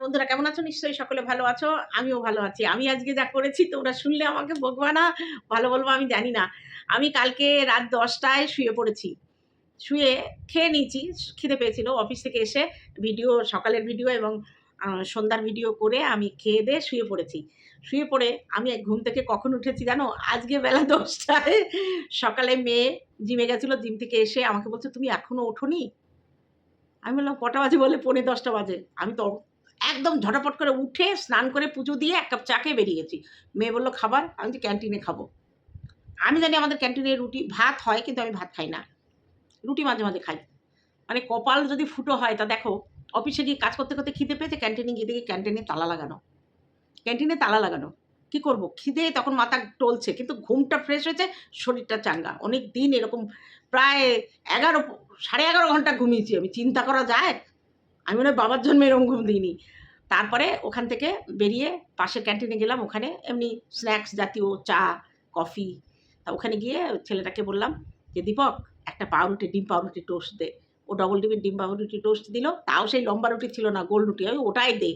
বন্ধুরা, কেমন আছো? নিশ্চয়ই সকলে ভালো আছো। আমিও ভালো আছি। আমি আজকে যা করেছি, তোমরা শুনলে আমাকে বকবা না ভালো বলব, আমি জানি না। আমি কালকে রাত দশটায় শুয়ে পড়েছি। শুয়ে খেয়ে নিয়েছি, খিদে পেয়েছিল অফিস থেকে এসে। ভিডিও, সকালের ভিডিও এবং সন্ধ্যার ভিডিও করে আমি খেয়ে দিয়ে শুয়ে পড়েছি। শুয়ে পড়ে আমি ঘুম থেকে কখন উঠেছি জানো? আজকে বেলা দশটায়। সকালে মেয়ে জিমে গেছিল, জিম থেকে এসে আমাকে বলছে, তুমি এখনও ওঠোনি? আমি বললাম, কটা বাজে বলে? পৌনে দশটা বাজে। আমি তো একদম ঝটাপট করে উঠে স্নান করে পুজো দিয়ে এক কাপ চাকে বেরিয়ে গেছি মেয়ে বলল, খাবার? আমি তো ক্যান্টিনে খাব। আমি জানি আমাদের ক্যান্টিনে রুটি, ভাত হয় কিন্তু আমি ভাত খাই না। রুটি মাঝে মাঝে খাই। মানে কপাল যদি ফুটো হয়, তা দেখো, অফিসে গিয়ে কাজ করতে করতে খিদে পেয়েছে, ক্যান্টিনে গিয়ে দেখি ক্যান্টিনে তালা লাগানো। ক্যান্টিনে তালা লাগানো। কি করব? খিদে তখন মাথা টলছে, কিন্তু ঘুমটা ফ্রেশ হয়েছে, শরীরটা চাঙ্গা। অনেক দিন এরকম প্রায় এগারো, সাড়ে এগারো ঘণ্টা ঘুমিয়েছি আমি। চিন্তা করা যায়? আমি মনে হয় বাবার জন্মে এরকম ঘুম দিইনি। তারপরে ওখান থেকে বেরিয়ে পাশের ক্যান্টিনে গেলাম, ওখানে এমনি স্ন্যাক্স জাতীয় চা, কফি, তা ওখানে গিয়ে ছেলেটাকে বললাম যে, দীপক, একটা পাউরুটি, ডিম পাউরুটি টোস্ট দে। ও ডবল ডিমের ডিম পাউরুটি টোস্ট দিল, তাও সেই লম্বা রুটি ছিল না, গোল রুটি আমি ওটাই দে।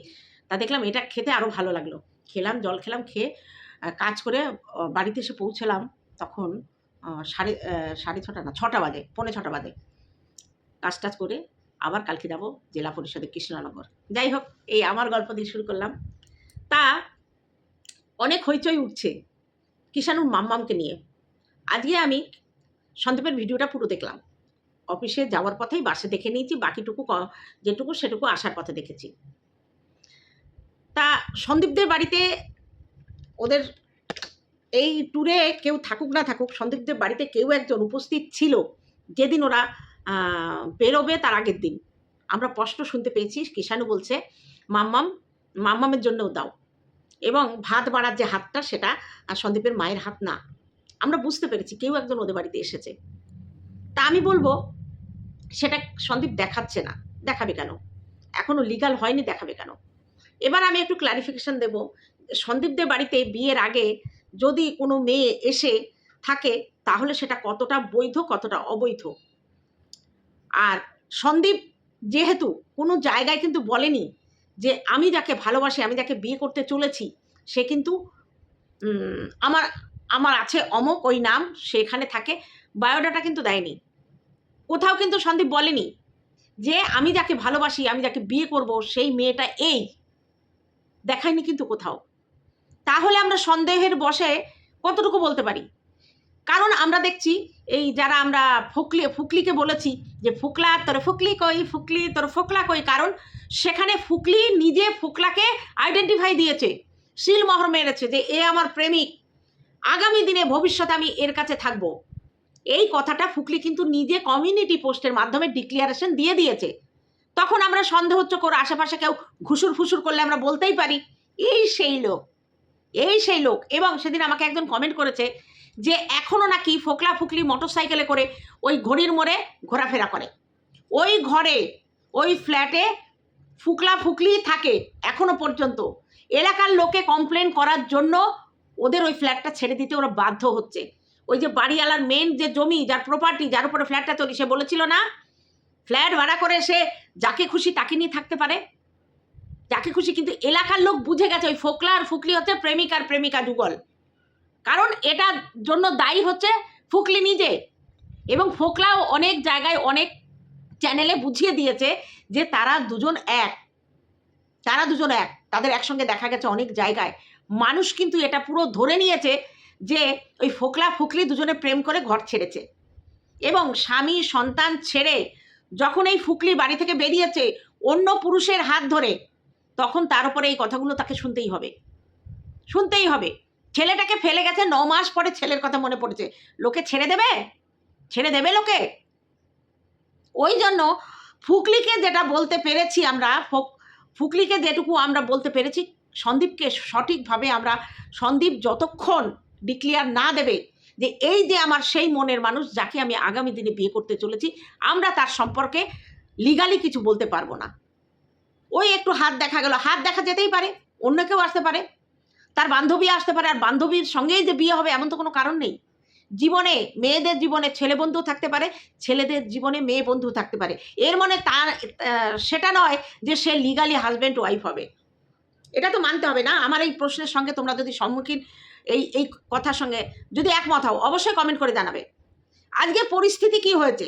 তা দেখলাম এটা খেতে আরও ভালো লাগল। খেলাম, জল খেলাম, খেয়ে কাজ করে বাড়িতে এসে পৌঁছলাম তখন সাড়ে সাড়ে ছটা না, ছটা বাজে, পৌনে ছটা বাজে। কাজ টাজ করে আবার কালকে যাব জেলা পরিষদে কৃষ্ণনগর। যাই হোক, এই আমার গল্প দিয়ে শুরু করলাম। তা অনেক হইচই উঠছে কিষানুর মাম্মামকে নিয়ে। আজকে আমি সন্দীপের ভিডিওটা পুরো দেখলাম। অফিসে যাওয়ার পথেই বাসে দেখে নিয়েছি, বাকিটুকু যেটুকু সেটুকু আসার পথে দেখেছি। তা সন্দীপদের বাড়িতে ওদের এই ট্যুরে কেউ থাকুক না থাকুক, সন্দীপদের বাড়িতে কেউ একজন উপস্থিত ছিল। যেদিন ওরা বেরোবে তার আগের দিন। আমরা প্রশ্ন শুনতে পেয়েছি কিষাণু বলছে, মাম্মাম, মাম্মামের জন্যও দাও। এবং ভাত বাড়ার যে হাতটা, সেটা সন্দীপের মায়ের হাত না। আমরা বুঝতে পেরেছি কেউ একজন ওদের বাড়িতে এসেছে। তা আমি বলব, সেটা সন্দীপ দেখাচ্ছে না। দেখাবে কেন? এখনও লিগাল হয়নি, দেখাবে কেন? এবার আমি একটু ক্লারিফিকেশন দেব। সন্দীপদের বাড়িতে বিয়ের আগে যদি কোনো মেয়ে এসে থাকে, তাহলে সেটা কতটা বৈধ, কতটা অবৈধ? আর সন্দীপ যেহেতু কোনো জায়গায় কিন্তু বলেনি যে আমি যাকে ভালোবাসি, আমি যাকে বিয়ে করতে চলেছি, সে কিন্তু আমার আমার আছে অমক, ওই নাম সেখানে থাকে, বায়োডাটা কিন্তু দেয়নি। কোথাও কিন্তু সন্দীপ বলেনি যে আমি যাকে ভালোবাসি, আমি যাকে বিয়ে করব, সেই মেয়েটা এই, দেখায়নি কিন্তু কোথাও। তাহলে আমরা সন্দেহের বসে কতটুকু বলতে পারি? কারণ আমরা দেখছি, এই যারা আমরা ফুকলি, ফুকলিকে বলেছি যে ফুকলা তোর ফুকলি কই, ফুকলি তোর ফোকলা কই, কারণ সেখানে ফুকলি নিজে ফুকলাকে আইডেন্টিফাই দিয়েছে, শিল মোহর মেরেছে যে এ আমার প্রেমিক, আগামী দিনে ভবিষ্যতে আমি এর কাছে থাকব। এই কথাটা ফুকলি কিন্তু নিজে কমিউনিটি পোস্টের মাধ্যমে ডিক্লিয়ারেশন দিয়ে দিয়েছে। তখন আমরা সন্দেহ হচ্ছে করে আশেপাশে কেউ ঘুষুর ফুসুর করলে আমরা বলতেই পারি, এই সেই লোক, এই সেই লোক। এবং সেদিন আমাকে একজন কমেন্ট করেছে যে এখনও নাকি ফোকলা ফুকলি মোটর সাইকেলে করে ওই ঘড়ির মোড়ে ঘোরাফেরা করে। ওই ঘরে, ওই ফ্ল্যাটে ফুকলা ফুকলি থাকে এখনও পর্যন্ত। এলাকার লোকে কমপ্লেন করার জন্য ওদের ওই ফ্ল্যাটটা ছেড়ে দিতে ওরা বাধ্য হচ্ছে। ওই যে বাড়িওয়ালার মেন যে জমি, যার প্রপার্টি যার উপরে ফ্ল্যাটটা তৈরি, সে বলেছিল না ফ্ল্যাট ভাড়া করে সে যাকে খুশি তাকে নিয়ে থাকতে পারে। যাকে খুশি, কিন্তু এলাকার লোক বুঝে গেছে ওই ফোকলা আর ফুকলি হচ্ছে প্রেমিক আর প্রেমিকা যুগল কারণ এটার জন্য দায়ী হচ্ছে ফুকলি নিজে। এবং ফোকলাও অনেক জায়গায় অনেক চ্যানেলে বুঝিয়ে দিয়েছে যে তারা দুজন এক। তারা দুজন এক। তাদের একসঙ্গে দেখা গেছে অনেক জায়গায়। মানুষ কিন্তু এটা পুরো ধরে নিয়েছে যে ওই ফোকলা, ফুকলি দুজনে প্রেম করে ঘর ছেড়েছে। এবং স্বামী, সন্তান ছেড়ে যখন এই ফুকলি বাড়ি থেকে বেরিয়েছে অন্য পুরুষের হাত ধরে, তখন তার উপরে এই কথাগুলো তাকে শুনতেই হবে। শুনতেই হবে। ছেলেটাকে ফেলে গেছে, ন মাস পরে ছেলের কথা মনে পড়েছে। লোকে ছেড়ে দেবে? ছেড়ে দেবে লোকে? ওই জন্য ফুকলিকে যেটা বলতে পেরেছি আমরা, ফোক- ফুকলিকে যেটুকু আমরা বলতে পেরেছি, সন্দীপকে সঠিকভাবে আমরা, সন্দীপ যতক্ষণ ডিক্লিয়ার না দেবে যে এই যে আমার সেই মনের মানুষ যাকে আমি আগামী দিনে বিয়ে করতে চলেছি, আমরা তার সম্পর্কে লিগালি কিছু বলতে পারব না। ওই একটু হাত দেখা গেল, হাত দেখা যেতেই পারে, অন্য কেউ আসতে পারে। তার বান্ধবী আসতে পারে আর বান্ধবীর সঙ্গেই যে বিয়ে হবে এমন তো কোনো কারণ নেই। জীবনে মেয়েদের জীবনে ছেলে বন্ধু থাকতে পারে, ছেলেদের জীবনে মেয়ে বন্ধু থাকতে পারে। এর মানে তার সেটা নয় যে সে লিগালি হাজব্যান্ড ওয়াইফ হবে। এটা তো মানতে হবে না। আমার এই প্রশ্নের সঙ্গে তোমরা যদি সম্মুখীন এই এই কথার সঙ্গে যদি একমত হও, অবশ্যই কমেন্ট করে জানাবে। আজকে পরিস্থিতি কি হয়েছে?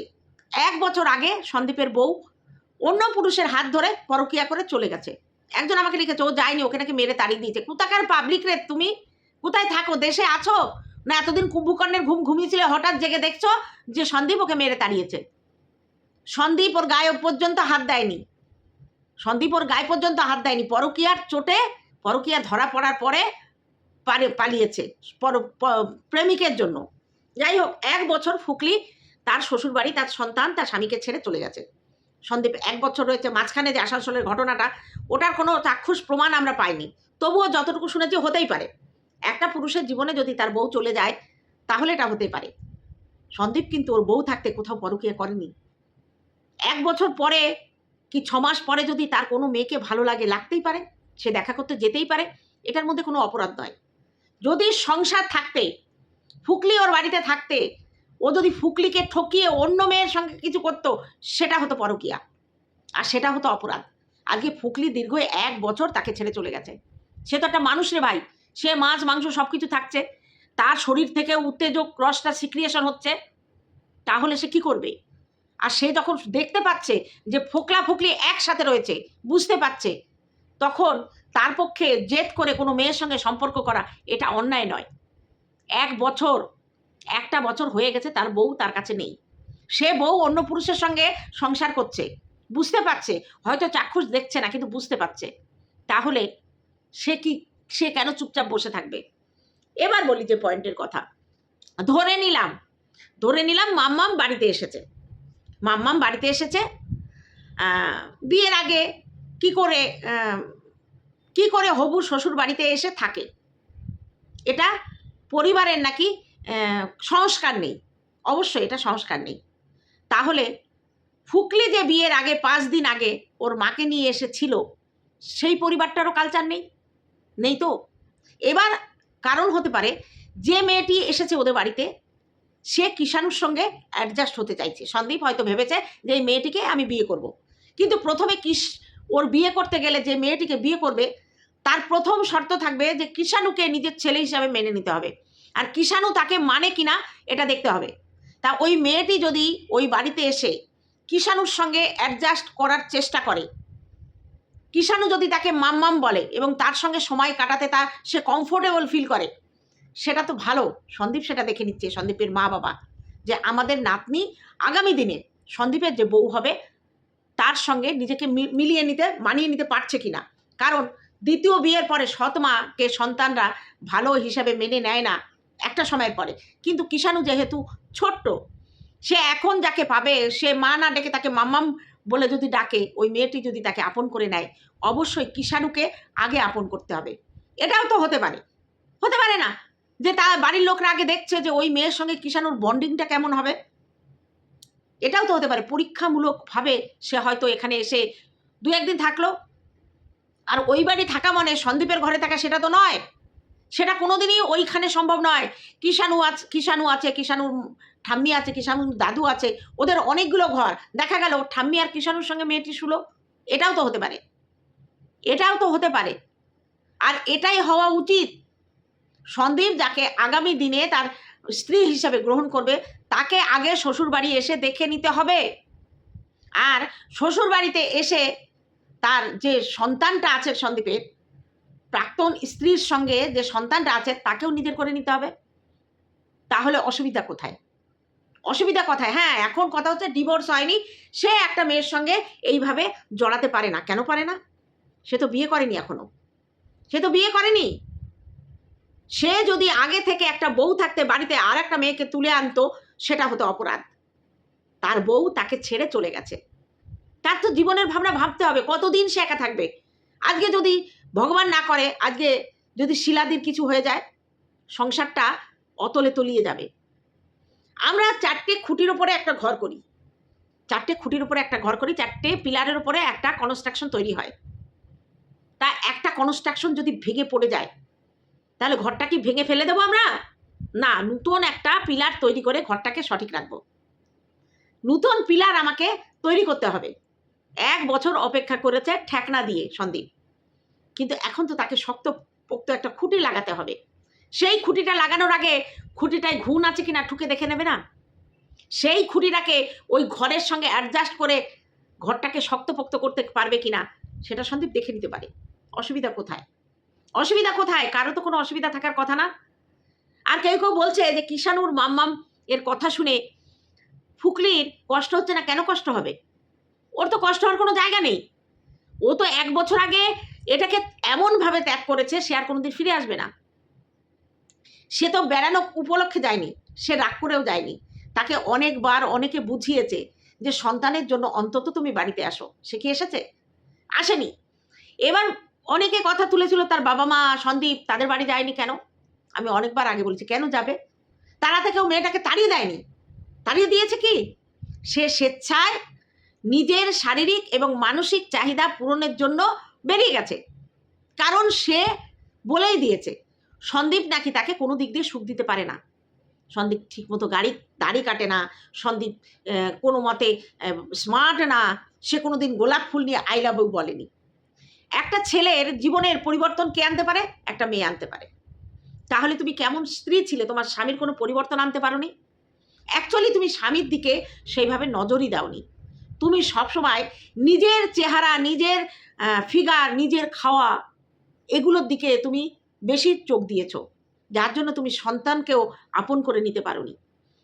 এক বছর আগে সন্দীপের বউ অন্য পুরুষের হাত ধরে পরকিয়া করে চলে গেছে। একজন আমাকে লিখেছে, ও যায়নি, ওকে নাকি মেরে তাড়িয়ে দিয়েছে। কোথাকার পাবলিক রে তুমি? কোথায় থাকো? দেশে আছো? না এতদিন কুম্ভকর্ণের ঘুম ঘুমিয়েছিলে, হঠাৎ জেগে দেখছ যে সন্দীপ ওকে মেরে তাড়িয়েছে। সন্দীপ ওর গায়ে পর্যন্ত হাত দেয়নি। সন্দীপ ওর গায়ে পর্যন্ত হাত দেয়নি। পরকিয়ার চোটে, পরকিয়া ধরা পড়ার পরে পারে পালিয়েছে পর- প্রেমিকের জন্য। যাই হোক, এক বছর ফুকলি তার শ্বশুরবাড়ি, তার সন্তান, তার স্বামীকে ছেড়ে চলে গেছে। সন্দীপ, এক বছর রয়েছে, মাঝখানে যে আসানসোলের ঘটনাটা, ওটার কোনো চাক্ষুষ প্রমাণ আমরা পাইনি। তবুও যতটুকু শুনেছি, হতেই পারে। একটা পুরুষের জীবনে যদি তার বউ চলে যায়, তাহলে এটা হতে পারে। সন্দীপ কিন্তু ওর বউ থাকতে কোথাও পরকিয়া করেনি। এক বছর পরে কি ছ মাস পরে যদি তার কোনো মেয়েকে ভালো লাগে, লাগতেই পারে? সে দেখা করতে যেতেই পারে। এটার মধ্যে কোনো অপরাধ নয়। যদি সংসার থাকতে ফুকলি ওর বাড়িতে থাকতে ও যদি ফুকলিকে ঠকিয়ে অন্য মেয়ের সঙ্গে কিছু করতো, সেটা হতো পরকিয়া। আর সেটা হতো অপরাধ। আজকে ফুকলি দীর্ঘ এক বছর তাকে ছেড়ে চলে গেছে। সে তো একটা মানুষ রে ভাই। সে মাছ, মাংস সব কিছু থাকছে। তার শরীর থেকে উত্তেজক, রসটা সিক্রিয়েশন হচ্ছে। তাহলে সে কি করবে? আর সে যখন দেখতে পাচ্ছে যে ফোকলা ফুকলি একসাথে রয়েছে, বুঝতে পারছে, তখন তার পক্ষে জেদ করে কোনো মেয়ের সঙ্গে সম্পর্ক করা এটা অন্যায় নয়। এক বছর একটা বছর হয়ে গেছে তার বউ তার কাছে নেই। সে বউ অন্য পুরুষের সঙ্গে সংসার করছে। বুঝতে পারছে। হয়তো চাক্ষুষ দেখছে না, কিন্তু বুঝতে পারছে। তাহলে সে কি, সে কেন চুপচাপ বসে থাকবে? এবার বলি যে পয়েন্টের কথা। ধরে নিলাম ধরে নিলাম মাম্মাম বাড়িতে এসেছে। মাম্মাম বাড়িতে এসেছে। বিয়ের আগে কি করে কি করে হবু শ্বশুর বাড়িতে এসে থাকে? এটা পরিবারের নাকি সংস্কার নেই। অবশ্যই এটা সংস্কার নেই। তাহলে ফুকলি যে বিয়ের আগে, পাঁচ দিন আগে ওর মাকে নিয়ে এসেছিল, সেই পরিবারটারও কালচার নেই? নেই তো? এবার কারণ হতে পারে, যে মেয়েটি এসেছে ওদের বাড়িতে, সে কিষাণুর সঙ্গে অ্যাডজাস্ট হতে চাইছে। সন্দীপ হয়তো ভেবেছে যে এই মেয়েটিকে আমি বিয়ে করব। কিন্তু প্রথমে কিস, ওর বিয়ে করতে গেলে যে মেয়েটিকে বিয়ে করবে, তার প্রথম শর্ত থাকবে যে কিষাণুকে নিজের ছেলে হিসাবে মেনে নিতে হবে। আর কিষাণু তাকে মানে কিনা এটা দেখতে হবে। তা ওই মেয়েটি যদি ওই বাড়িতে এসে কিষাণুর সঙ্গে অ্যাডজাস্ট করার চেষ্টা করে, কিষাণু যদি তাকে মাম্মাম বলে এবং তার সঙ্গে সময় কাটাতে তা সে কমফোর্টেবল ফিল করে, সেটা তো ভালো। সন্দীপ সেটা দেখে নিচ্ছে, সন্দীপের মা বাবা, যে আমাদের নাতনি আগামী দিনে সন্দীপের যে বউ হবে, তার সঙ্গে নিজেকে মিলিয়ে নিতে, মানিয়ে নিতে পারছে কিনা। কারণ দ্বিতীয় বিয়ের পরে সৎ মাকে সন্তানরা ভালো হিসাবে মেনে নেয় না। একটা সময়ের পরে। কিন্তু কিষাণু যেহেতু ছোট্ট, সে এখন যাকে পাবে, সে মা না ডেকে তাকে মাম্মাম বলে যদি ডাকে, ওই মেয়েটি যদি তাকে আপন করে নেয়, অবশ্যই কিষাণুকে আগে আপন করতে হবে। এটাও তো হতে পারে। হতে পারে না যে তার বাড়ির লোকরা আগে দেখছে যে ওই মেয়ের সঙ্গে কিষাণুর বন্ডিংটা কেমন হবে। এটাও তো হতে পারে। পরীক্ষামূলকভাবে সে হয়তো এখানে এসে দু একদিন থাকল। আর ওই বাড়ি থাকা মানে সন্দীপের ঘরে থাকা সেটা তো নয়। সেটা কোনোদিনই ওইখানে সম্ভব নয়। কিষাণু আছে কিষাণু আছে কিষাণুর ঠাম্মি আছে কিষাণুর দাদু আছে, ওদের অনেকগুলো ঘর। দেখা গেল ঠাম্মি আর কিষাণুর সঙ্গে মেয়েটি শুলো এটাও তো হতে পারে। এটাও তো হতে পারে। আর এটাই হওয়া উচিত। সন্দীপ যাকে আগামী দিনে তার স্ত্রী হিসাবে গ্রহণ করবে, তাকে আগে শ্বশুর বাড়ি এসে দেখে নিতে হবে। আর শ্বশুর বাড়িতে এসে তার যে সন্তানটা আছে সন্দীপের প্রাক্তন স্ত্রীর সঙ্গে যে সন্তানটা আছে, তাকেও নিজের করে নিতে হবে। তাহলে অসুবিধা কোথায়? অসুবিধা কথায়? হ্যাঁ এখন কথা হচ্ছে ডিভোর্স হয়নি, সে একটা মেয়ের সঙ্গে এইভাবে জড়াতে পারে না। কেন পারে না? সে তো বিয়ে করেনি এখনও। সে তো বিয়ে করেনি। সে যদি আগে থেকে একটা বউ থাকতে বাড়িতে আর একটা মেয়েকে তুলে আনতো, সেটা হতো অপরাধ। তার বউ তাকে ছেড়ে চলে গেছে। তার তো জীবনের ভাবনা ভাবতে হবে, কতদিন সে একা থাকবে? আজকে যদি ভগবান না করে, আজকে যদি শিলাদির কিছু হয়ে যায়, সংসারটা অতলে তলিয়ে যাবে। আমরা চারটে খুঁটির ওপরে একটা ঘর করি। চারটে খুঁটির উপরে একটা ঘর করি, চারটে পিলারের উপরে একটা কনস্ট্রাকশন তৈরি হয়। তা একটা কনস্ট্রাকশন যদি ভেঙে পড়ে যায়, তাহলে ঘরটা কি ভেঙে ফেলে দেবো আমরা? না, নতুন একটা পিলার তৈরি করে ঘরটাকে সঠিক রাখব। নতুন পিলার আমাকে তৈরি করতে হবে। এক বছর অপেক্ষা করেছে ঠেকনা দিয়ে সন্দীপ। কিন্তু এখন তো তাকে শক্ত পোক্ত একটা খুঁটি লাগাতে হবে। সেই খুঁটিটা লাগানোর আগে খুঁটিটায় ঘুণ আছে কিনা ঠুকে দেখে নেবে না? সেই খুঁটিটাকে ওই ঘরের সঙ্গে অ্যাডজাস্ট করে ঘরটাকে শক্তপোক্ত করতে পারবে কিনা, সেটা সন্দীপ দেখে নিতে পারে। অসুবিধা কোথায়? অসুবিধা কোথায়? কারও তো কোনো অসুবিধা থাকার কথা না। আর কেউ কেউ বলছে যে কিষানুর মাম্মাম, এর কথা শুনে ফুকলির কষ্ট হচ্ছে না? কেন কষ্ট হবে? ওর তো কষ্ট হওয়ার কোনো জায়গা নেই। ও তো এক বছর আগে এটাকে এমনভাবে ত্যাগ করেছে, সে আর কোনোদিন ফিরে আসবে না। সে তো বেড়ানো উপলক্ষে যায়নি, সে রাগ করেও যায়নি। তাকে অনেকবার অনেকে বুঝিয়েছে যে সন্তানের জন্য অন্তত তুমি বাড়িতে আসো। সে কি এসেছে? আসেনি। এবার অনেকে কথা তুলেছিল, তার বাবা মা সন্দীপ, তাদের বাড়ি যায়নি কেন? আমি অনেকবার আগে বলেছি, কেন যাবে? তারা থেকেও মেয়েটাকে তাড়িয়ে দেয়নি। তাড়িয়ে দিয়েছে কি? সে স্বেচ্ছায় নিজের শারীরিক এবং মানসিক চাহিদা পূরণের জন্য বেরিয়ে গেছে। কারণ সে বলেই দিয়েছে, সন্দীপ নাকি তাকে কোনো দিক দিয়ে সুখ দিতে পারে না। সন্দীপ ঠিকমতো গাড়ি, দাড়ি কাটে না, সন্দীপ কোনো মতে স্মার্ট না, সে কোনো দিন গোলাপ ফুল নিয়ে আই লাভ ইউ বলেনি। একটা ছেলের জীবনের পরিবর্তন কে আনতে পারে? একটা মেয়ে আনতে পারে। তাহলে তুমি কেমন স্ত্রী ছিলে? তোমার স্বামীর কোনো পরিবর্তন আনতে পারো নি অ্যাকচুয়ালি তুমি স্বামীর দিকে সেইভাবে নজরই দাওনি। তুমি সবসময় নিজের চেহারা, নিজের ফিগার নিজের খাওয়া, এগুলোর দিকে তুমি বেশি চোখ দিয়েছ। যার জন্য তুমি সন্তানকেও আপন করে নিতে পারোনি।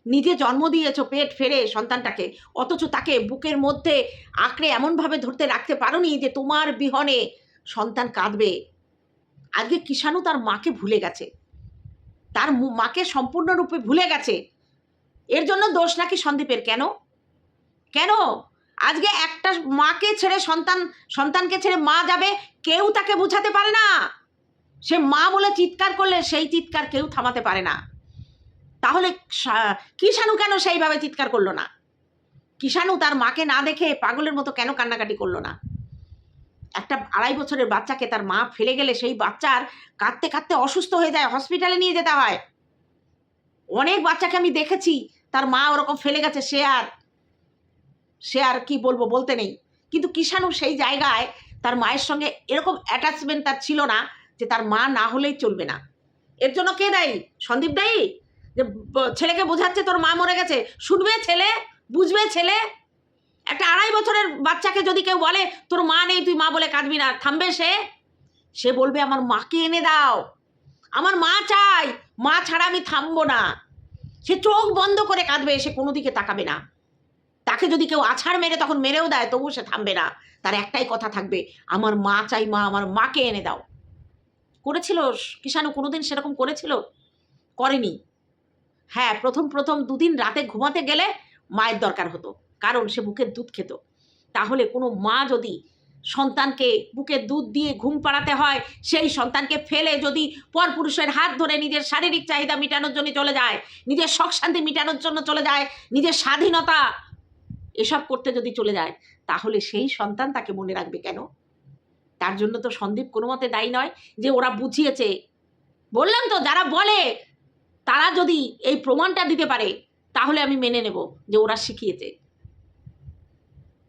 নিজে জন্ম দিয়েছ, পেট ফেরে সন্তানটাকে, অথচ তাকে বুকের মধ্যে আঁকড়ে এমনভাবে ধরতে রাখতে পারোনি যে তোমার বিহনে সন্তান কাঁদবে। আজকে কিষাণু তার মাকে ভুলে গেছে। তার মাকে সম্পূর্ণরূপে ভুলে গেছে। এর জন্য দোষ নাকি সন্দীপের? কেন? কেন? আজকে একটা মাকে ছেড়ে সন্তান, সন্তানকে ছেড়ে মা যাবে, কেউ তাকে বুঝাতে পারে না। সে মা বলে চিৎকার করলে সেই চিৎকার কেউ থামাতে পারে না। তাহলে কিষাণু কেন সেইভাবে চিৎকার করল না? কিষাণু তার মাকে না দেখে পাগলের মতো কেন কান্নাকাটি করল না? একটা আড়াই বছরের বাচ্চাকে তার মা ফেলে গেলে সেই বাচ্চার কাঁদতে কাঁদতে অসুস্থ হয়ে যায়, হসপিটালে নিয়ে যেতে হয়। অনেক বাচ্চাকে আমি দেখেছি, তার মা ওরকম ফেলে গেছে, সে আর সে আর কি বলব বলতে নেই। কিন্তু কিষাণু সেই জায়গায় তার মায়ের সঙ্গে এরকম অ্যাটাচমেন্ট তার ছিল না যে তার মা না হলেই চলবে না। এর জন্য কে দায়ী? সন্দীপ দায়ী? যে ছেলেকে বোঝাচ্ছে তোর মা মরে গেছে। শুনবে ছেলে? বুঝবে ছেলে? একটা আড়াই বছরের বাচ্চাকে যদি কেউ বলে, তোর মা নেই, তুই মা বলে কাঁদবি না। থামবে সে? সে বলবে, আমার মাকে এনে দাও। আমার মা চাই। মা ছাড়া আমি থামবো না। সে চোখ বন্ধ করে কাঁদবে, সে কোনো দিকে তাকাবে না। তাকে যদি কেউ আছাড় মেরে তখন মেরেও দেয় তবু সে থামবে না। তার একটাই কথা থাকবে, আমার মা চাই, মা আমার মাকে এনে দাও। করেছিল, কিষাণু কোনোদিন সেরকম করেছিল? করেনি। হ্যাঁ প্রথম প্রথম দুদিন রাতে ঘুমাতে গেলে মায়ের দরকার হতো, কারণ সে বুকের দুধ খেত। তাহলে কোনো মা যদি সন্তানকে বুকে দুধ দিয়ে ঘুম পাড়াতে হয়, সেই সন্তানকে ফেলে যদি পরপুরুষের হাত ধরে নিজের শারীরিক চাহিদা মেটানোর জন্য চলে যায়, নিজের শখ শান্তি মেটানোর জন্য চলে যায়, নিজের স্বাধীনতা এসব করতে যদি চলে যায়, তাহলে সেই সন্তান তাকে মনে রাখবে কেন? তার জন্য তো সন্দীপ কোনো মতে দায়ী নয় যে ওরা বুঝিয়েছে। বললাম তো, যারা বলে, তারা যদি এই প্রমাণটা দিতে পারে, তাহলে আমি মেনে নেব যে ওরা শিখিয়েছে।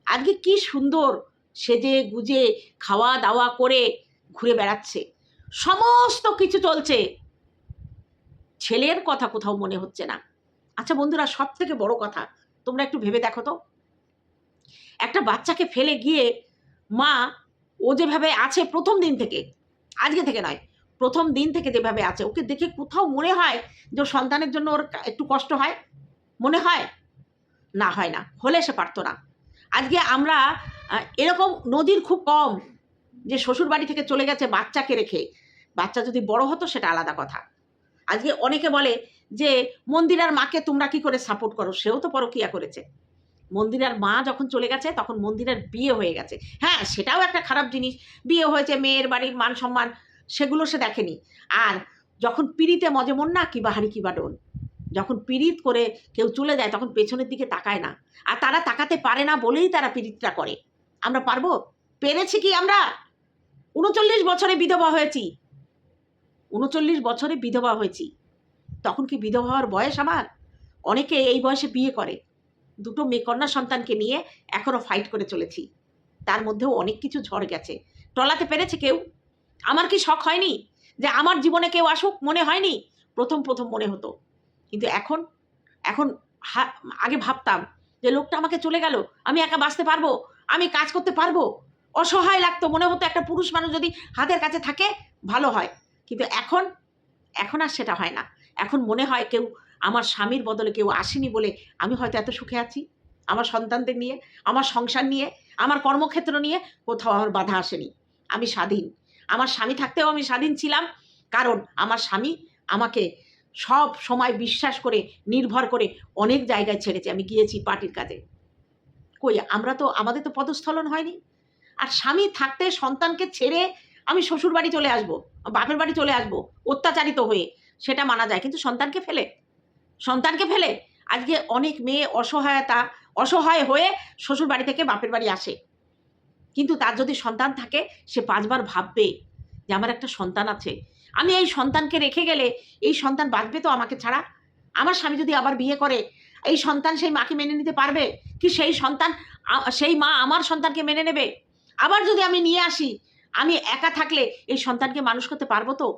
আজকে কি সুন্দর সেজে গুজে খাওয়া দাওয়া করে ঘুরে বেড়াচ্ছে। সমস্ত কিছু চলছে। ছেলের কথা কোথাও মনে হচ্ছে না। আচ্ছা বন্ধুরা সব থেকে বড় কথা, তোমরা একটু ভেবে দেখো তো। একটা বাচ্চাকে ফেলে গিয়ে মা ও যেভাবে আছে প্রথম দিন থেকে, আজকে থেকে নয়, প্রথম দিন থেকে যেভাবে আছে, ওকে দেখে কোথাও মনে হয় যে সন্তানের জন্য ওর একটু কষ্ট হয়? মনে হয়? না হয় না, হলে সে পারতো না। আজকে আমরা এরকম নদীর খুব কম যে শ্বশুর বাড়ি থেকে চলে গেছে বাচ্চাকে রেখে, বাচ্চা যদি বড় হতো সেটা আলাদা কথা। আজকে অনেকে বলে যে মন্দিরার মাকে তোমরা কি করে সাপোর্ট করো? সেও তো পরকিয়া করেছে। মন্দিরার মা যখন চলে গেছে, তখন মন্দিরের বিয়ে হয়ে গেছে। হ্যাঁ সেটাও একটা খারাপ জিনিস। বিয়ে হয়েছে, মেয়ের বাড়ির মান সম্মান, সেগুলো সে দেখেনি। আর যখন পিড়িতে মজেমন না, কি বাহারি, কি বাডন যখন পিড়িত করে কেউ চলে যায়, তখন পেছনের দিকে তাকায় না। আর তারা তাকাতে পারে না বলেই তারা পিড়িতটা করে। আমরা পারব? পেরেছি কি আমরা? উনচল্লিশ বছরে বিধবা হয়েছি। উনচল্লিশ বছরে বিধবা হয়েছি। তখন কি বিধবা হওয়ার বয়স আমার? অনেকে এই বয়সে বিয়ে করে। দুটো মেয়েকন্যা সন্তানকে নিয়ে এখনও ফাইট করে চলেছি। তার মধ্যেও অনেক কিছু ঝড় গেছে। টলাতে পেরেছে কেউ? আমার কি শখ হয়নি? যে আমার জীবনে কেউ আসুক? মনে হয়নি? প্রথম প্রথম মনে হতো। কিন্তু এখন এখন আগে ভাবতাম যে লোকটা আমাকে চলে গেল, আমি একা বাঁচতে পারব? আমি কাজ করতে পারব? অসহায় লাগতো। মনে হতো একটা পুরুষ মানুষ যদি হাতের কাছে থাকে, ভালো হয়। কিন্তু এখন এখন আর সেটা হয় না। এখন মনে হয় কেউ আমার স্বামীর বদলে কেউ আসেনি বলে আমি হয়তো এত সুখে আছি? আমার সন্তানদের নিয়ে, আমার সংসার নিয়ে, আমার কর্মক্ষেত্র নিয়ে কোথাও আমার বাধা আসেনি। আমি স্বাধীন। আমার স্বামী থাকতেও আমি স্বাধীন ছিলাম। কারণ আমার স্বামী আমাকে সব সময় বিশ্বাস করে, নির্ভর করে অনেক জায়গায় ছেড়েছে। আমি গিয়েছি পার্টির কাজে। কই, আমরা তো, আমাদের তো পদস্থলন হয়নি। আর স্বামী থাকতে সন্তানকে ছেড়ে আমি শ্বশুর বাড়ি চলে আসব, বাপের বাড়ি চলে আসব, অত্যাচারিত হয়ে, সেটা মানা যায়। কিন্তু সন্তানকে ফেলে সন্তানকে ফেলে আজকে অনেক মেয়ে অসহায়তা, অসহায় হয়ে শ্বশুর বাড়ি থেকে বাপের বাড়ি আসে। কিন্তু তার যদি সন্তান থাকে, সে পাঁচবার ভাববে যে আমার একটা সন্তান আছে। আমি এই সন্তানকে রেখে গেলে এই সন্তান বাঁচবে তো আমাকে ছাড়া? আমার স্বামী যদি আবার বিয়ে করে, এই সন্তান সেই মাকে মেনে নিতে পারবে? কি সেই সন্তান সেই মা আমার সন্তানকে মেনে নেবে? আবার যদি আমি নিয়ে আসি, আমি একা থাকলে এই সন্তানকে মানুষ করতে পারব তো?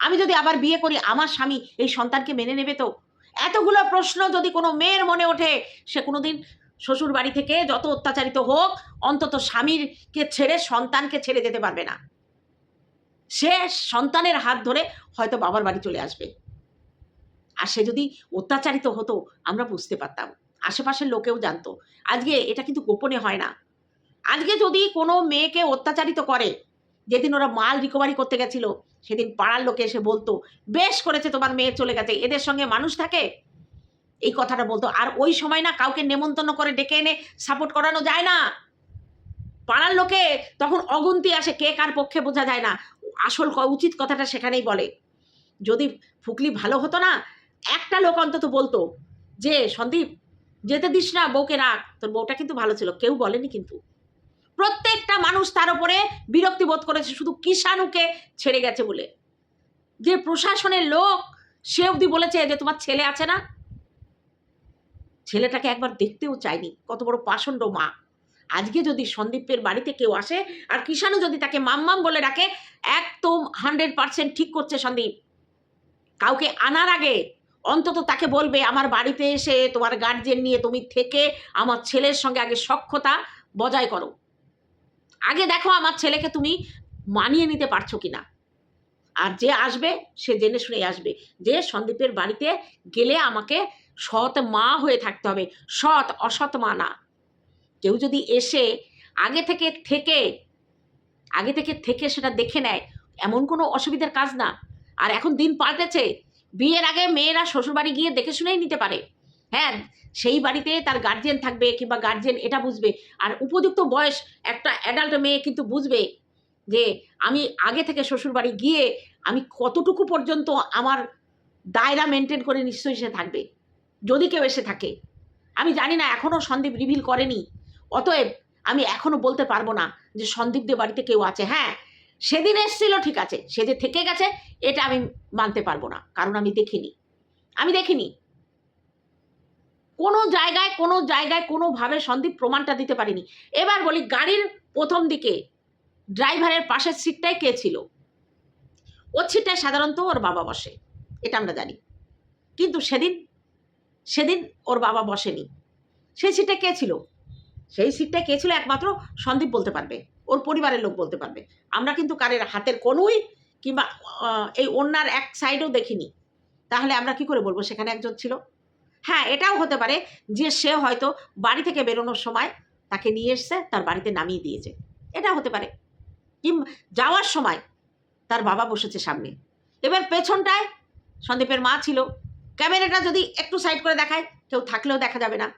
আমি যদি আবার বিয়ে করি, আমার স্বামী এই সন্তানকে মেনে নেবে তো? এতগুলো প্রশ্ন যদি কোনো মেয়ের মনে ওঠে, সে কোনোদিন শ্বশুর বাড়ি থেকে যত অত্যাচারিত হোক, অন্তত স্বামীরকে ছেড়ে সন্তানকে ছেড়ে যেতে পারবে না। সে সন্তানের হাত ধরে হয়তো বাবার বাড়ি চলে আসবে। আর সে যদি অত্যাচারিত হতো, আমরা বুঝতে পারতাম। আশেপাশের লোকেও জানতো। আজকে এটা কিন্তু গোপনে হয় না। আজকে যদি কোনো মেয়েকে অত্যাচারিত করে যেদিন ওরা মাল রিকভারি করতে গেছিল, সেদিন পাড়ার লোকে এসে বলতো, বেশ করেছে তোমার মেয়ে চলে গেছে, এদের সঙ্গে মানুষ থাকে? এই কথাটা বলতো। আর ওই সময় না কাউকে নেমন্তন্ন করে ডেকে এনে সাপোর্ট করানো যায় না। পাড়ার লোকে তখন অগুন্তি আসে, কে কার পক্ষে বোঝা যায় না। আসল উচিত কথাটা সেখানেই বলে। যদি ফুকলি ভালো হতো না, একটা লোক অন্তত বলতো যে, সন্দীপ, যেতে দিস না বউকে রাখ। তোর বউটা কিন্তু ভালো ছিল, কেউ বলেনি কিন্তু। প্রত্যেকটা মানুষ তার উপরে বিরক্তি বোধ করেছে, শুধু কিষাণুকে ছেড়ে গেছে বলে। যে প্রশাসনের লোক, সে অবধি বলেছে যে তোমার ছেলে আছে না? ছেলেটাকে একবার দেখতেও চায়নি, কত বড় পাষণ্ড মা। আজকে যদি সন্দীপের বাড়িতে কেউ আসে, আর কিষাণু যদি তাকে মাম্মাম বলে ডাকে, একদম হান্ড্রেড পার্সেন্ট ঠিক করছে সন্দীপ। কাউকে আনার আগে অন্তত তাকে বলবে, আমার বাড়িতে এসে তোমার গার্জেন নিয়ে তুমি থেকে আমার ছেলের সঙ্গে আগে সক্ষতা বজায় করো। আগে দেখো আমার ছেলেকে তুমি মানিয়ে নিতে পারছ কি না আর যে আসবে, সে জেনে শুনে আসবে যে সন্দীপের বাড়িতে গেলে আমাকে সৎ মা হয়ে থাকতে হবে। সৎ, অসৎ মা না। কেউ যদি এসে আগে থেকে থেকে, আগে থেকে থেকে সেটা দেখে নেয়, এমন কোনো অসুবিধার কাজ না। আর এখন দিন পাল্টেছে, বিয়ের আগে মেয়েরা শ্বশুরবাড়ি গিয়ে দেখে শুনেই নিতে পারে। হ্যাঁ সেই বাড়িতে তার গার্জেন থাকবে কিংবা গার্জেন এটা বুঝবে। আর উপযুক্ত বয়স একটা অ্যাডাল্ট মেয়ে কিন্তু বুঝবে যে আমি আগে থেকে শ্বশুরবাড়ি গিয়ে আমি কতটুকু পর্যন্ত আমার দায়রা মেনটেন করে নিশ্চয়ই সে থাকবে। যদি কেউ এসে থাকে। আমি জানি না এখনও সন্দীপ রিভিল করেনি। অতএব আমি এখনও বলতে পারব না যে সন্দীপদের বাড়িতে কেউ আছে। হ্যাঁ সেদিন এসছিল, ঠিক আছে। সে যে থেকে গেছে, এটা আমি মানতে পারব না। কারণ আমি দেখিনি। আমি দেখিনি। কোনো জায়গায় কোনো জায়গায় কোনোভাবে সন্দীপ প্রমাণটা দিতে পারিনি। এবার বলি, গাড়ির প্রথম দিকে ড্রাইভারের পাশের সিটটায় কে ছিল? ওর সিটটায় সাধারণত ওর বাবা বসে, এটা আমরা জানি। কিন্তু সেদিন সেদিন ওর বাবা বসেনি। সেই সিটটা কে ছিল? সেই সিটটা কে ছিল একমাত্র সন্দীপ বলতে পারবে, ওর পরিবারের লোক বলতে পারবে। আমরা কিন্তু কারের হাতের কোনোই কিংবা এই অন্যার এক সাইডও দেখিনি। তাহলে আমরা কি করে বলব, সেখানে একজন ছিল? হ্যাঁ এটাও হতে পারে যে সে হয়তো বাড়ি থেকে বেরোনোর সময় তাকে নিয়ে এসছে, তার বাড়িতে নামিয়ে দিয়েছে। এটা হতে পারে। কিম, যাওয়ার সময় তার বাবা বসেছে সামনে। এবার পেছনটায় সন্দীপের মা ছিল। ক্যামেরাটা যদি একটু সাইড করে দেখায়, কেউ থাকলেও দেখা যাবে না।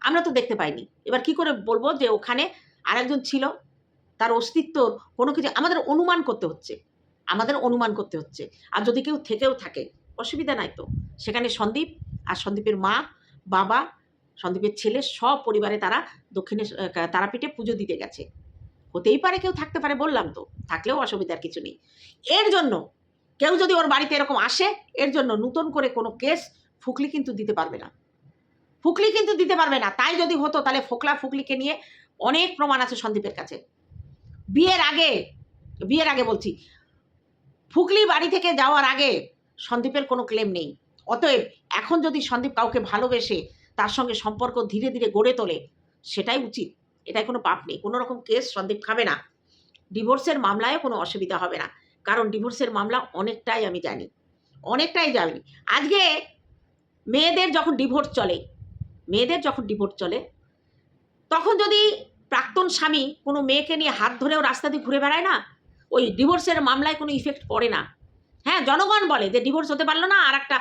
আমরা তো দেখতে পাইনি। এবার কি করে বলব যে ওখানে আরেকজন ছিল, তার অস্তিত্ব কোনো কিছু, আমাদের অনুমান করতে হচ্ছে। আমাদের অনুমান করতে হচ্ছে। আর যদি কেউ থেকেও থাকে, অসুবিধা নাই তো। সেখানে সন্দীপ আর সন্দীপের মা, বাবা, সন্দীপের ছেলে সব পরিবারে তারা দক্ষিণে তারাপীঠে পুজো দিতে গেছে। হতেই পারে কেউ থাকতে পারে, বললাম তো, থাকলেও অসুবিধার কিছু নেই। এর জন্য কেউ যদি ওর বাড়িতে এরকম আসে, এর জন্য নতুন করে কোনো কেস ফুকলি কিন্তু দিতে পারবে না। ফুকলি কিন্তু দিতে পারবে না। তাই যদি হতো, তাহলে ফোকলা ফুকলিকে নিয়ে অনেক প্রমাণ আছে সন্দীপের কাছে। বিয়ের আগে বিয়ের আগে বলছি, ফুকলি বাড়ি থেকে যাওয়ার আগে সন্দীপের কোনো ক্লেম নেই। অতএব এখন যদি সন্দীপ কাউকে ভালোবেসে তার সঙ্গে সম্পর্ক ধীরে ধীরে গড়ে তোলে, সেটাই উচিত। এটাই কোনো পাপ নেই। কোনো রকম কেস সন্দীপ খাবে না। ডিভোর্সের মামলায় কোনো অসুবিধা হবে না। কারণ ডিভোর্সের মামলা অনেকটাই আমি জানি। অনেকটাই জানি। আজকে মেয়েদের যখন ডিভোর্স চলে, মেয়েদের যখন ডিভোর্স চলে, তখন যদি প্রাক্তন স্বামী কোনো মেয়েকে নিয়ে হাত ধরেও রাস্তা দিয়ে ঘুরে বেড়ায় না, ওই ডিভোর্সের মামলায় কোনো ইফেক্ট পড়ে না। হ্যাঁ জনগণ বলে যে ডিভোর্স হতে পারল না আর একটা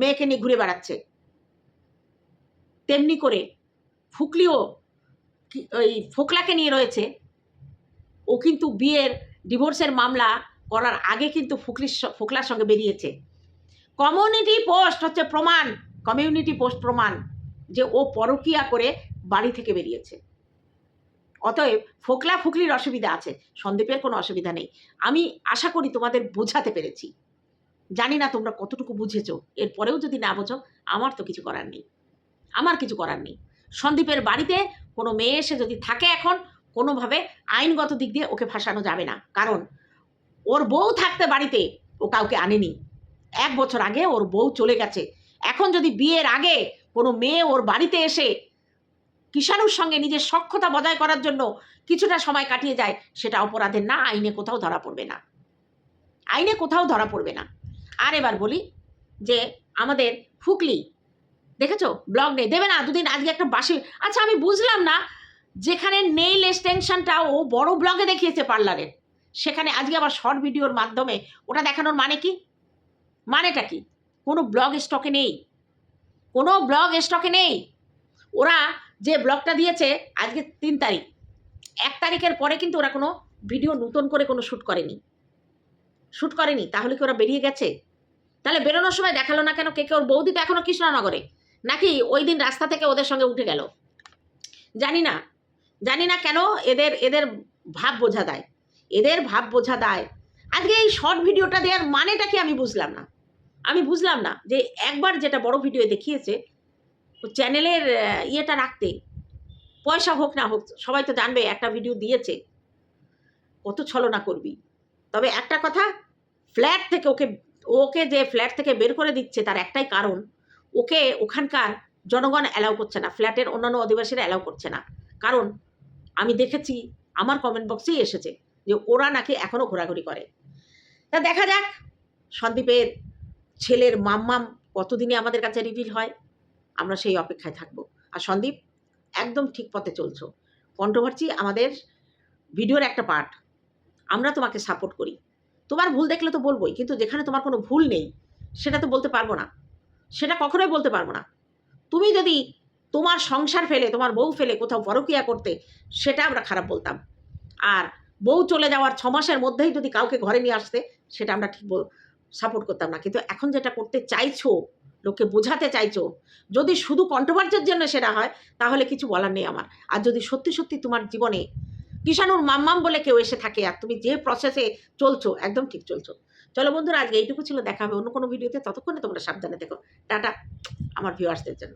মেয়েকে নিয়ে ঘুরে বেড়াচ্ছে। তেমনি করে ফুকলিও ওই ফোকলাকে নিয়ে রয়েছে। ও কিন্তু বিয়ের ডিভোর্সের মামলা করার আগে কিন্তু ফুকলির ফোকলার সঙ্গে বেরিয়েছে। কমিউনিটি পোস্ট হচ্ছে প্রমাণ, কমিউনিটি পোস্ট প্রমাণ যে ও পরকিয়া করে বাড়ি থেকে বেরিয়েছে। অতএব ফোকলা ফুকলির অসুবিধা আছে, সন্দীপের কোনো অসুবিধা নেই। আমি আশা করি তোমাদের বোঝাতে পেরেছি। জানি না তোমরা কতটুকু বুঝেছ। এরপরেও যদি না বোঝো, আমার তো কিছু করার নেই। আমার কিছু করার নেই। সন্দীপের বাড়িতে কোনো মেয়ে এসে যদি থাকে এখন, কোনোভাবে আইনগত দিক দিয়ে ওকে ফাঁসানো যাবে না। কারণ ওর বউ থাকতে বাড়িতে ও কাউকে আনেনি। এক বছর আগে ওর বউ চলে গেছে। এখন যদি বিয়ের আগে কোনো মেয়ে ওর বাড়িতে এসে কিষাণুর সঙ্গে নিজের সক্ষতা বজায় করার জন্য কিছুটা সময় কাটিয়ে যায়, সেটা অপরাধের না, আইনে কোথাও ধরা পড়বে না। আইনে কোথাও ধরা পড়বে না। আর এবার বলি যে আমাদের ফুকলি দেখেছ? ব্লগ নেই। দেবে না, দুদিন আজকে একটা বাসি আচ্ছা আমি বুঝলাম না। যেখানে নেইল এক্সটেনশনটা ও বড় ব্লগে দেখিয়েছে পার্লারের সেখানে আজকে আবার শর্ট ভিডিওর মাধ্যমে ওটা দেখানোর মানে কি? মানেটা কি? কোনো ব্লগ স্টকে নেই। কোনো ব্লগ স্টকে নেই। ওরা যে ব্লগটা দিয়েছে আজকে তিন তারিখ, এক তারিখের পরে কিন্তু ওরা কোনো ভিডিও নতুন করে কোনো শ্যুট করেনি। শ্যুট করেনি, তাহলে কি ওরা বেরিয়ে গেছে? তাহলে বেরোনোর সময় দেখাল না কেন? কে কে ওর বৌদি তো এখনও কৃষ্ণনগরে? নাকি ওই দিন রাস্তা থেকে ওদের সঙ্গে উঠে গেল? জানি না। জানি না কেন এদের এদের ভাব বোঝা দেয়। এদের ভাব বোঝা দেয়। আজকে এই শর্ট ভিডিওটা দেওয়ার মানেটা কি আমি বুঝলাম না। আমি বুঝলাম না যে একবার যেটা বড় ভিডিও দেখিয়েছে, ও চ্যানেলের ইয়েটা রাখতে, পয়সা হোক না হোক, সবাই তো জানবে একটা ভিডিও দিয়েছে। কত ছলনা করবি। তবে একটা কথা ফ্ল্যাট থেকে ওকে ওকে যে ফ্ল্যাট থেকে বের করে দিচ্ছে তার একটাই কারণ, ওকে ওখানকার জনগণ অ্যালাউ করছে না ফ্ল্যাটের অন্যান্য অধিবাসীরা অ্যালাউ করছে না। কারণ আমি দেখেছি, আমার কমেন্ট বক্সেই এসেছে যে ওরা নাকি এখনও ঘোরাঘুরি করে। তা দেখা যাক, সন্দীপের ছেলের মাম্মাম কতদিনে আমাদের কাছে রিভিল হয়, আমরা সেই অপেক্ষায় থাকব। আর সন্দীপ, একদম ঠিক পথে চলছো। কন্ট্রোভার্সি আমাদের ভিডিওর একটা পার্ট আমরা তোমাকে সাপোর্ট করি। তোমার ভুল দেখলে তো বলবোই, কিন্তু যেখানে তোমার কোনো ভুল নেই, সেটা তো বলতে পারব না। সেটা কখনোই বলতে পারব না। তুমি যদি তোমার সংসার ফেলে, তোমার বউ ফেলে কোথাও পরকিয়া করতে, সেটা আমরা খারাপ বলতাম। আর বউ চলে যাওয়ার ছ মাসের মধ্যেই যদি কাউকে ঘরে নিয়ে আসতে, সেটা আমরা ঠিক সাপোর্ট করতাম না। কিন্তু এখন যেটা করতে চাইছো, লোককে বোঝাতে চাইছো, যদি শুধু কন্ট্রোভার্সির জন্য সেটা হয়, তাহলে কিছু বলার নেই আমার। আর যদি সত্যি সত্যি তোমার জীবনে কিষাণুর মাম্মাম বলে কেউ এসে থাকে আর তুমি যে প্রসেসে চলছো, একদম ঠিক চলছো। চলো বন্ধুরা, আজকে এইটুকু ছিল, দেখা হবে অন্য কোনো ভিডিওতে ততক্ষণে তোমরা সাবধানে দেখো টাটা, আমার ভিউয়ার্সদের জন্য।